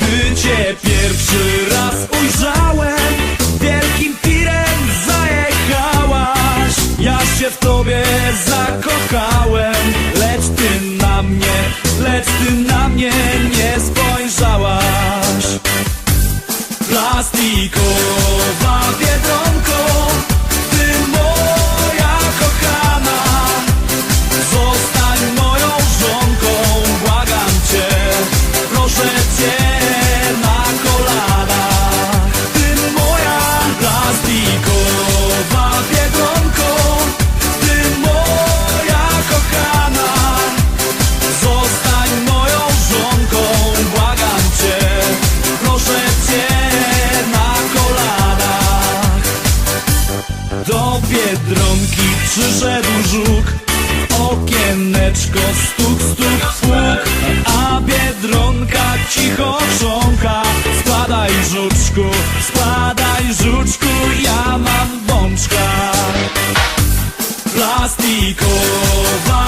Gdy cię pierwszy raz ujrzałem przyszedł żuk Okieneczko stuk, stuk, stuk, A biedronka cicho chrząka Spadaj żuczku, spadaj żuczku Ja mam bączka. Plastikowa